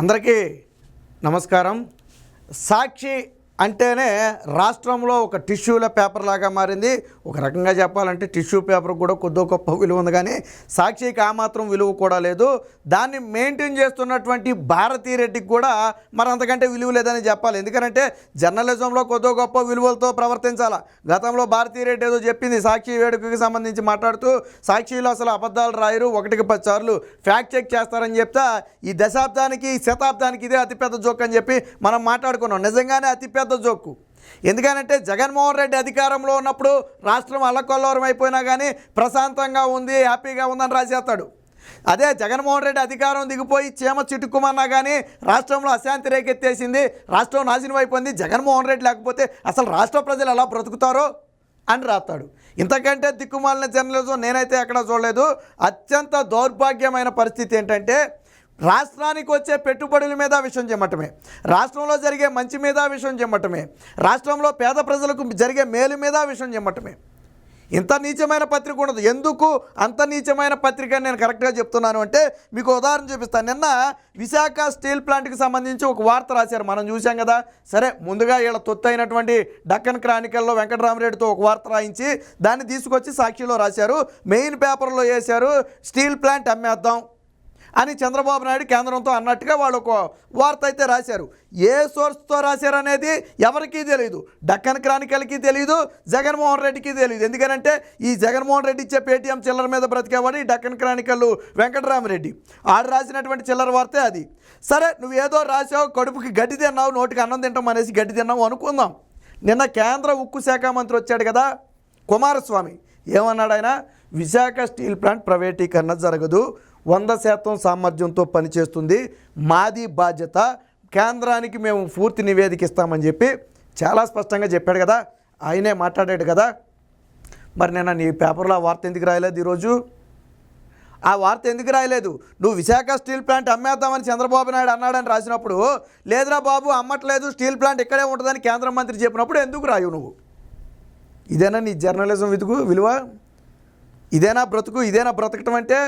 అందరికీ నమస్కారం. సాక్షి అంటేనే రాష్ట్రంలో ఒక టిష్యూల పేపర్ లాగా మారింది. ఒక రకంగా చెప్పాలంటే టిష్యూ పేపర్ కూడా కొద్దో గొప్ప విలువ ఉంది కానీ సాక్షికి ఆ మాత్రం విలువ కూడా లేదు. దాన్ని మెయింటైన్ చేస్తున్నటువంటి భారతీ రెడ్డికి కూడా మరి అంతకంటే విలువ లేదని చెప్పాలి. ఎందుకంటే జర్నలిజంలో కొద్దో గొప్ప విలువలతో ప్రవర్తించాలా. గతంలో భారతీ రెడ్డి ఏదో చెప్పింది సాక్షి వేడుకకి సంబంధించి మాట్లాడుతూ సాక్షిలో అసలు అబద్ధాలు రాయరు ఒకటికి పది సార్లు ఫ్యాక్ట్ చెక్ చేస్తారని చెప్తా ఈ దశాబ్దానికి ఈ శతాబ్దానికి ఇదే అతిపెద్ద జోక్ అని చెప్పి మనం మాట్లాడుకున్నాం. నిజంగానే అతిపెద్ద పెద్ద జోక్కు ఎందుకనంటే జగన్మోహన్ రెడ్డి అధికారంలో ఉన్నప్పుడు రాష్ట్రం అల్లకొల్లవరం అయిపోయినా కానీ ప్రశాంతంగా ఉంది హ్యాపీగా ఉందని రాసేస్తాడు అదే జగన్మోహన్ రెడ్డి అధికారం దిగిపోయి చీమ చిటుక్కుమన్నా కానీ రాష్ట్రంలో అశాంతి రేకెత్తేసింది రాష్ట్రం నాశనం అయిపోయింది జగన్మోహన్ రెడ్డి లేకపోతే అసలు రాష్ట్ర ప్రజలు ఎలా బ్రతుకుతారో అని రాస్తాడు. ఇంతకంటే దిక్కుమాలిన జర్నలిజం నేనైతే ఎక్కడ చూడలేదు. అత్యంత దౌర్భాగ్యమైన పరిస్థితి ఏంటంటే రాష్ట్రానికి వచ్చే పెట్టుబడుల మీద విషయం చెమ్మటమే రాష్ట్రంలో జరిగే మంచి మీద విషయం చెమ్మటమే రాష్ట్రంలో పేద ప్రజలకు జరిగే మేలు మీద విషయం చెమ్మటమే ఇంత నీచమైన పత్రిక ఉండదు. ఎందుకు అంత నీచమైన పత్రిక నేను కరెక్ట్గా చెప్తున్నాను అంటే మీకు ఉదాహరణ చూపిస్తాను. నిన్న విశాఖ స్టీల్ ప్లాంట్కి సంబంధించి ఒక వార్త రాశారు. మనం చూసాం కదా. సరే ముందుగా వీళ్ళ తొత్తు అయినటువంటి డక్కన్ క్రానికల్లో వెంకటరామరెడ్డితో ఒక వార్త రాయించి దాన్ని తీసుకొచ్చి సాక్షిలో రాశారు. మెయిన్ పేపర్లో వేశారు స్టీల్ ప్లాంట్ అమ్మేద్దాం. అని చంద్రబాబు నాయుడు కేంద్రంతో అన్నట్టుగా వాళ్ళు ఒక వార్త అయితే రాశారు. ఏ సోర్స్తో రాశారు అనేది ఎవరికీ తెలియదు డక్కన్ క్రానికల్కి తెలియదు జగన్మోహన్ రెడ్డికి తెలియదు ఎందుకనంటే ఈ జగన్మోహన్ రెడ్డి ఇచ్చే పేటీఎం చిల్లర మీద బ్రతికేవాడు ఈ డక్కన్ క్రానికల్ వెంకటరామరెడ్డి. ఆడు రాసినటువంటి చిల్లర వార్తే అది. సరే నువ్వు ఏదో రాసావు కడుపుకి గడ్డి తిన్నావు నోటికి అన్నం తింటాం అనేసి గడ్డి తిన్నావు అనుకుందాం. నిన్న కేంద్ర ఉక్కు శాఖ మంత్రి వచ్చాడు కదా కుమారస్వామి. ఏమన్నాడు ఆయన విశాఖ స్టీల్ ప్లాంట్ ప్రైవేటీకరణ జరగదు. వంద శాతం సామర్థ్యంతో పనిచేస్తుంది. మాది బాధ్యత. కేంద్రానికి మేము పూర్తి నివేదిక ఇస్తామని చెప్పి చాలా స్పష్టంగా చెప్పాడు కదా. ఆయనే మాట్లాడాడు కదా. మరి నేను నీ పేపర్లో ఆ వార్త ఎందుకు రాయలేదు ఈరోజు? ఆ వార్త ఎందుకు రాయలేదు? నువ్వు విశాఖ స్టీల్ ప్లాంట్ అమ్మేద్దామని చంద్రబాబు నాయుడు అన్నాడని రాసినప్పుడు లేదురా బాబు అమ్మట్లేదు స్టీల్ ప్లాంట్ ఇక్కడే ఉంటుందని కేంద్ర మంత్రి చెప్పినప్పుడు ఎందుకు రాయు నువ్వు? ఇదేనా నీ జర్నలిజం వెతుకు విలువ? ఇదేనా బ్రతుకు ఇదేనా బ్రతకటం అంటే?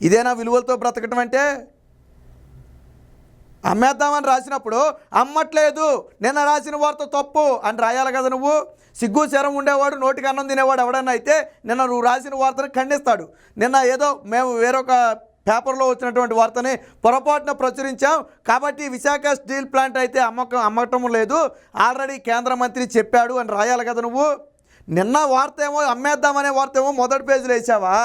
ఇదేనా విలువలతో బ్రతకటం అంటే? అమ్మేద్దామని రాసినప్పుడు అమ్మట్లేదు నిన్న రాసిన వార్త తప్పు అని రాయాలి కదా నువ్వు? సిగ్గు శరం ఉండేవాడు నోటికి అన్నం తినేవాడు ఎవడన్నా అయితే నిన్న నువ్వు రాసిన వార్తను ఖండిస్తాడు. నిన్న ఏదో మేము వేరొక పేపర్లో వచ్చినటువంటి వార్తని పొరపాటున ప్రచురించాం. కాబట్టి విశాఖ స్టీల్ ప్లాంట్ అయితే అమ్మకం అమ్మటం లేదు. ఆల్రెడీ కేంద్ర మంత్రి చెప్పాడు అని రాయాలి కదా నువ్వు? నిన్న వార్త ఏమో అమ్మేద్దామనే వార్త ఏమో మొదటి పేజీలు వేసావా?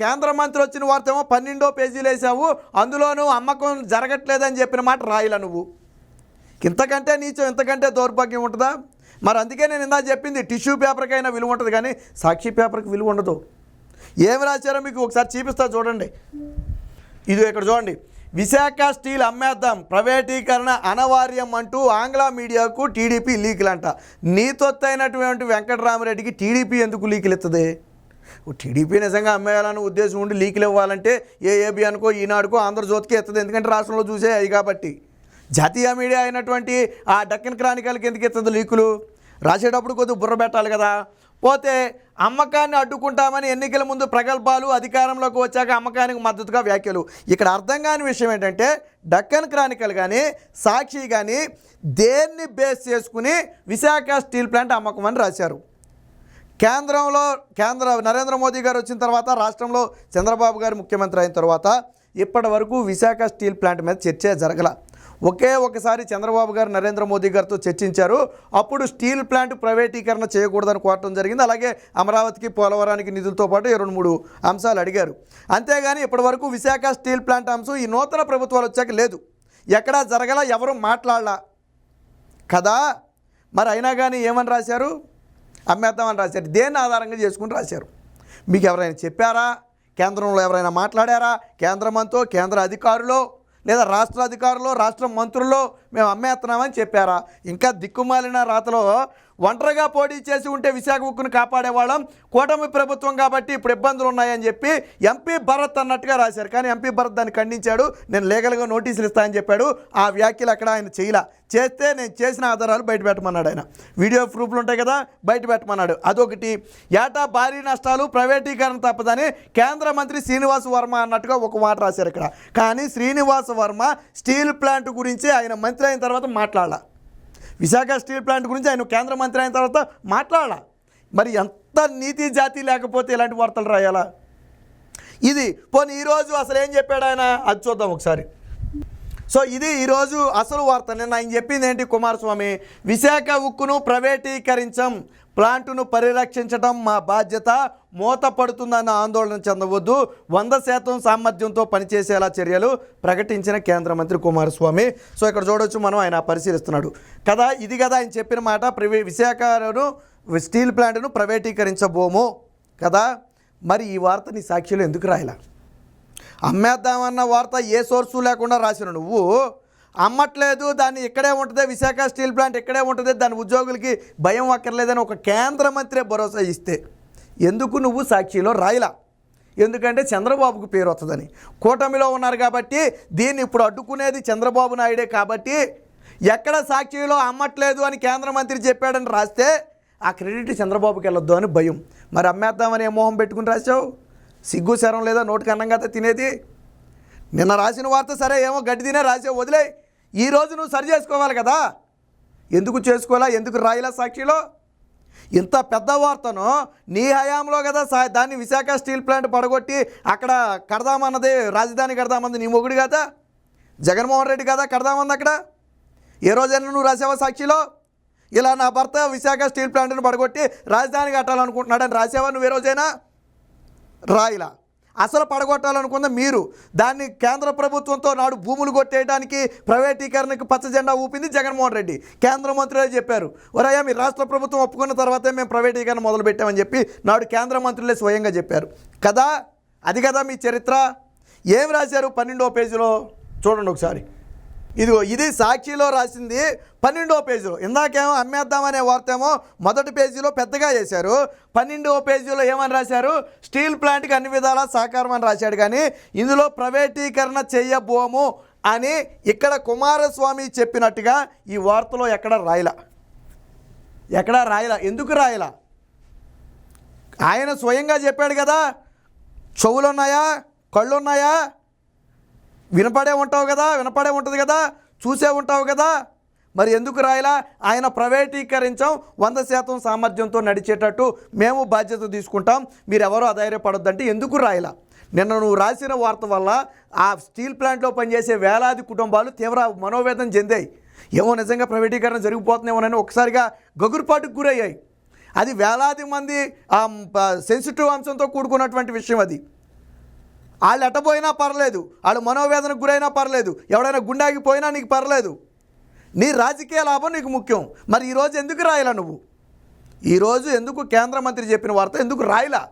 కేంద్ర మంత్రి వచ్చిన వార్త ఏమో పన్నెండో పేజీలు వేసావు. అందులోనూ అమ్మకం జరగట్లేదని చెప్పిన మాట రాయలా నువ్వు. ఇంతకంటే నీచం ఇంతకంటే దౌర్భాగ్యం ఉంటుందా? మరి అందుకే నేను ఇందా చెప్పింది టిష్యూ పేపర్కైనా విలువ ఉంటుంది కానీ సాక్షి పేపర్కి విలువ ఉండదు. ఏమి రాశారో మీకు ఒకసారి చూపిస్తా చూడండి. ఇది ఇక్కడ చూడండి. విశాఖ స్టీల్ అమ్మేద్దాం ప్రైవేటీకరణ అనివార్యం అంటూ ఆంగ్ల మీడియాకు టీడీపీ లీకులు అంట నీతొత్తైనటువంటి వెంకటరామరెడ్డికి టీడీపీ ఎందుకు లీకులు ఇస్తుంది టీడీపీ నిజంగా అమ్మేయాలని ఉద్దేశం ఉండి లీకులు ఇవ్వాలంటే ఏఏబీ అనుకో ఈనాడుకో ఆంధ్రజ్యోతికి ఎత్తది. ఎందుకంటే రాష్ట్రంలో చూసే అవి కాబట్టి. జాతీయ మీడియా అయినటువంటి ఆ డక్కన్ క్రానికల్కి ఎందుకు ఎత్తది లీకులు? రాసేటప్పుడు కొద్దిగా బుర్ర పెట్టాలి కదా. పోతే అమ్మకాన్ని అడ్డుకుంటామని ఎన్నికల ముందు ప్రగల్భాలు అధికారంలోకి వచ్చాక అమ్మకానికి మద్దతుగా వ్యాఖ్యలు. ఇక్కడ అర్థం కాని విషయం ఏంటంటే డక్కన్ క్రానికల్ కానీ సాక్షి కానీ దేన్ని బేస్ చేసుకుని విశాఖ స్టీల్ ప్లాంట్ అమ్మకం అని రాశారు. కేంద్రంలో కేంద్ర నరేంద్ర మోదీ గారు వచ్చిన తర్వాత రాష్ట్రంలో చంద్రబాబు గారు ముఖ్యమంత్రి అయిన తర్వాత ఇప్పటి వరకు విశాఖ స్టీల్ ప్లాంట్ మీద చర్చ జరగల. ఒకే ఒకసారి చంద్రబాబు గారు నరేంద్ర మోదీ గారితో చర్చించారు. అప్పుడు స్టీల్ ప్లాంట్ ప్రైవేటీకరణ చేయకూడదని కోరటం జరిగింది. అలాగే అమరావతికి పోలవరానికి నిధులతో పాటు రెండు మూడు అంశాలు అడిగారు. అంతేగాని ఇప్పటివరకు విశాఖ స్టీల్ ప్లాంట్ అంశం ఈ నూతన ప్రభుత్వాలు వచ్చాక లేదు. ఎక్కడా జరగల ఎవరు మాట్లాడలా? కదా? మరి అయినా కానీ ఏమని రాశారు? అమ్మేద్దామని రాశారు. దేన్ని ఆధారంగా చేసుకుని రాశారు? మీకు ఎవరైనా చెప్పారా? కేంద్రంలో ఎవరైనా మాట్లాడారా? కేంద్రమంతో కేంద్ర అధికారులో? లేదా రాష్ట్ర అధికారులు రాష్ట్ర మంత్రుల్లో మేము అమ్మేస్తున్నామని చెప్పారా? ఇంకా దిక్కుమాలిన రాతలో ఒంటరిగా పోటీ చేసి ఉంటే విశాఖ ఉక్కును కాపాడేవాళ్ళం. కూటమి ప్రభుత్వం కాబట్టి ఇప్పుడు ఇబ్బందులు ఉన్నాయని చెప్పి ఎంపీ భరత్ అన్నట్టుగా రాశారు. కానీ ఎంపీ భరత్ దాన్ని ఖండించాడు. నేను లీగల్గా నోటీసులు ఇస్తానని చెప్పాడు. ఆ వ్యాఖ్యలు అక్కడ ఆయన చేయలా. చేస్తే నేను చేసిన ఆధారాలు బయట పెట్టమన్నాడు ఆయన. వీడియో ప్రూఫ్లు ఉంటాయి కదా బయట పెట్టమన్నాడు. అదొకటి. ఏటా భారీ నష్టాలు ప్రైవేటీకరణ తప్పదని కేంద్ర మంత్రి శ్రీనివాస్ వర్మ అన్నట్టుగా ఒక మాట రాశారు ఇక్కడ. కానీ శ్రీనివాస్ వర్మ స్టీల్ ప్లాంట్ గురించి ఆయన మంత్రి అయిన తర్వాత మాట్లాడాల. విశాఖ స్టీల్ ప్లాంట్ గురించి ఆయన కేంద్ర మంత్రి అయిన తర్వాత మాట్లాడాల. మరి ఎంత నీతి జాతి లేకపోతే ఇలాంటి వార్తలు రాయాలా? ఇది పోనీ ఈరోజు అసలు ఏం చెప్పాడు ఆయన? అది చూద్దాం ఒకసారి. సో ఇది ఈరోజు అసలు వార్త. నిన్న ఆయన చెప్పింది ఏంటి కుమారస్వామి? విశాఖ ఉక్కును ప్రైవేటీకరించం ప్లాంటును పరిరక్షించడం మా బాధ్యత. మూత పడుతుందన్న ఆందోళన చెందవద్దు. వంద శాతం సామర్థ్యంతో పనిచేసేలా చర్యలు ప్రకటించిన కేంద్ర మంత్రి కుమారస్వామి. సో ఇక్కడ చూడొచ్చు మనం ఆయన పరిశీలిస్తున్నాడు. కదా ఇది కదా ఆయన చెప్పిన మాట. ప్రైవే విశాఖను స్టీల్ ప్లాంట్ను ప్రైవేటీకరించబోము. కదా మరి ఈ వార్తని సాక్షిలో ఎందుకు రాయలా? అమ్మేద్దామన్న వార్త ఏ సోర్సు లేకుండా రాసిన నువ్వు? అమ్మట్లేదు దాన్ని ఇక్కడే ఉంటుంది విశాఖ స్టీల్ ప్లాంట్ ఇక్కడే ఉంటుంది దాని ఉద్యోగులకి భయం అక్కర్లేదని ఒక కేంద్ర మంత్రి భరోసా ఇస్తే ఎందుకు నువ్వు సాక్షిలో రాయలా? ఎందుకంటే చంద్రబాబుకు పేరు వస్తుందని కూటమిలో ఉన్నారు కాబట్టి దీన్ని ఇప్పుడు అడ్డుకునేది చంద్రబాబు నాయుడే కాబట్టి ఎక్కడ సాక్షిలో అమ్మట్లేదు అని కేంద్ర మంత్రి చెప్పాడని రాస్తే ఆ క్రెడిట్ చంద్రబాబుకి వెళ్ళొద్దు అని భయం. మరి అమ్మేద్దామని ఏ మోహం పెట్టుకుని రాశావు? సిగ్గు శరం లేదా నోటికి అన్నంగా తినేది? నిన్న రాసిన వార్త సరే ఏమో గడ్డి తినే రాసే వదిలే. ఈ రోజు నువ్వు సరి చేసుకోవాలి కదా? ఎందుకు చేసుకోవాలా? ఎందుకు రాయలా సాక్షిలో? ఇంత పెద్ద వార్తను నీ హయాంలో కదా సా దాన్ని విశాఖ స్టీల్ ప్లాంట్ పడగొట్టి అక్కడ కడదామన్నది రాజధాని కడదామన్నది నీ మొగుడు కదా? జగన్మోహన్ రెడ్డి కదా కడదామంది అక్కడ? ఏ రోజైనా నువ్వు రాసావా సాక్షిలో? ఇలా నా భర్త విశాఖ స్టీల్ ప్లాంట్ను పడగొట్టి రాజధాని కట్టాలనుకుంటున్నాడని రాసావా నువ్వు ఏ రోజైనా? రాయిలా. అసలు పడగొట్టాలనుకున్న మీరు దాన్ని కేంద్ర ప్రభుత్వంతో నాడు భూములు కొట్టేయడానికి ప్రైవేటీకరణకు పచ్చ జెండా ఊపింది జగన్మోహన్ రెడ్డి. కేంద్ర మంత్రులే చెప్పారు ఒరయ్యా మీ రాష్ట్ర ప్రభుత్వం ఒప్పుకున్న తర్వాతే మేము ప్రైవేటీకరణ మొదలుపెట్టామని చెప్పి నాడు కేంద్ర మంత్రులే స్వయంగా చెప్పారు. కదా? అది కదా మీ చరిత్ర? ఏం రాశారు పన్నెండో పేజీలో? చూడండి ఒకసారి. ఇదిగో ఇది సాక్షిలో రాసింది పన్నెండో పేజీలో. ఇందాకేమో అమ్మేద్దామనే వార్త ఏమో మొదటి పేజీలో పెద్దగా చేశారు. పన్నెండవ పేజీలో ఏమని రాశారు? స్టీల్ ప్లాంట్కి అన్ని విధాలా సహకారం అని రాశాడు. కానీ ఇందులో ప్రైవేటీకరణ చేయబోము అని ఇక్కడ కుమారస్వామి చెప్పినట్టుగా ఈ వార్తలో ఎక్కడ రాయల. ఎక్కడ రాయల? ఎందుకు రాయల? ఆయన స్వయంగా చెప్పాడు కదా. చెవులు ఉన్నాయా కళ్ళు ఉన్నాయా వినపడే ఉంటావు కదా వినపడే ఉంటుంది కదా చూసే ఉంటావు కదా. మరి ఎందుకు రాయలా? ఆయన ప్రైవేటీకరించాం వంద శాతం సామర్థ్యంతో నడిచేటట్టు మేము బాధ్యత తీసుకుంటాం. మీరు ఎవరో అధైర్యపడొద్దంటే ఎందుకు రాయలా? నిన్న నువ్వు రాసిన వార్త వల్ల ఆ స్టీల్ ప్లాంట్లో పనిచేసే వేలాది కుటుంబాలు తీవ్ర మనోవేదన చెందాయి. ఏమో నిజంగా ప్రైవేటీకరణ జరిగిపోతుందేమోనని ఒకసారిగా గగురుపాటుకు గురయ్యాయి. అది వేలాది మంది సెన్సిటివ్ అంశంతో కూడుకున్నటువంటి విషయం అది. వాళ్ళు ఎట్టపోయినా పర్లేదు వాళ్ళు మనోవేదనకు గురైనా పర్లేదు ఎవడైనా గుండాగిపోయినా నీకు పర్లేదు. నీ రాజకీయ లాభం నీకు ముఖ్యం. మరి ఈరోజు ఎందుకు రాయలా నువ్వు? ఈరోజు ఎందుకు కేంద్ర మంత్రి చెప్పిన వార్త ఎందుకు రాయలా?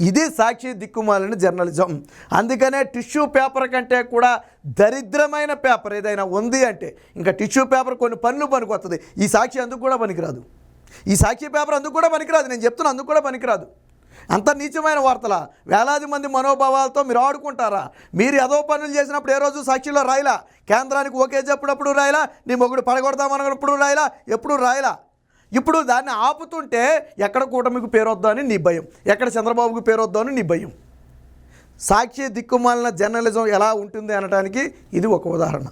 ఇది సాక్షి దిక్కుమాలిన జర్నలిజం. అందుకనే టిష్యూ పేపర్ కంటే కూడా దరిద్రమైన పేపర్ ఏదైనా ఉంది అంటే ఇంకా టిష్యూ పేపర్ కొన్ని పనులు పనికొస్తుంది ఈ సాక్షి అందుకు కూడా పనికిరాదు. ఈ సాక్షి పేపర్ అందుకు కూడా పనికిరాదు. నేను చెప్తున్నా అందుకు కూడా పనికిరాదు. అంత నీచమైన వార్తలా. వేలాది మంది మనోభావాలతో మీరు ఆడుకుంటారా? మీరు ఏదో పనులు చేసినప్పుడు ఏ రోజు సాక్షిలో రాయలా? కేంద్రానికి ఓకే చెప్పినప్పుడు రాయలా? నీ మొగుడు పడగొడదామన్నప్పుడు రాయలా? ఎప్పుడు రాయలా? ఇప్పుడు దాన్ని ఆపుతుంటే ఎక్కడ కూటమికి పేరొద్దు అని నీ భయం. ఎక్కడ చంద్రబాబుకి పేరు అని నీ భయం. సాక్షి దిక్కుమాలిన జర్నలిజం ఎలా ఉంటుంది అనడానికి ఇది ఒక ఉదాహరణ.